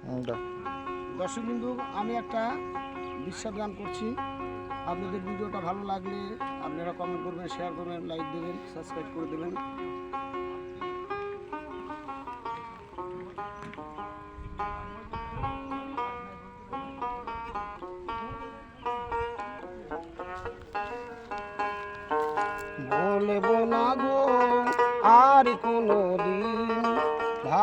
হুম, দাও। দর্শকবিন্দু আমি একটা বিশ্বাস গান করছি আপনাদের ভিডিওটা ভালো লাগলে আপনারা কমেন্ট করবেন শেয়ার করবেন লাইক দেবেন সাবস্ক্রাইব করে দেবেন বলব না গো আর কোনো দিন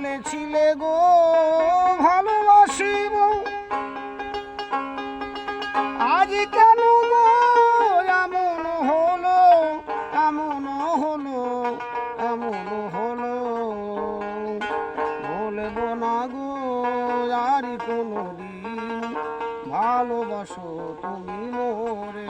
বলেছিলে গো, ভালোবাসিব। আজ কেন গো, এমন হলো এমন হলো এমন হলো। বলব না গো, আর কোনো দিন ভালোবাসো তুমি মোরে।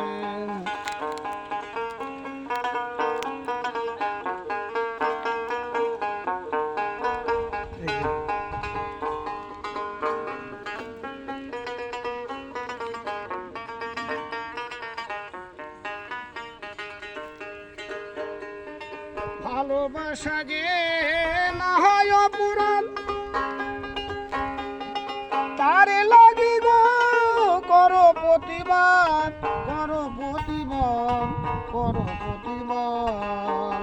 ভালোবাসা যে না হয় অপুরাণ তারে লাগি গো করো প্রতিবাদ করো প্রতিবাদ করো প্রতিবাদ।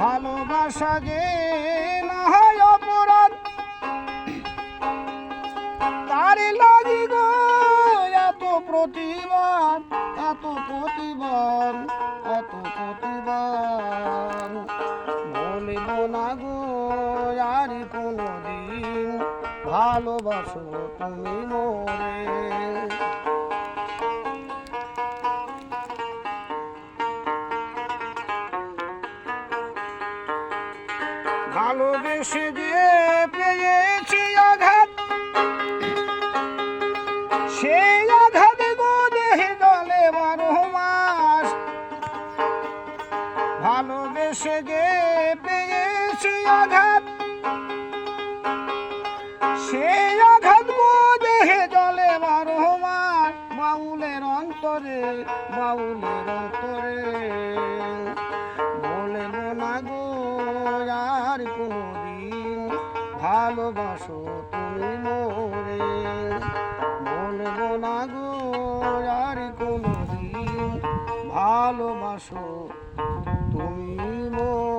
ভালোবাসা যে না গো, আর কোনো দিন ভালোবাসো তুমি মোরে। ভালোবেসে যে পেয়েছি আঘাত, সেই আঘাত গো দেহে জলে বারো মাস ভালোবেসে যে পেয়েছি আঘাত, সেই আঘাত গো দেহে জলে মাস বাউলের অন্তরে বাউলের অন্তরে বলব না গো, আর কোনো দিন ভালোবাসো তুমি মোরে। বলব না গো, আর কোনো দিন ভালোবাসো তুমি মোরে।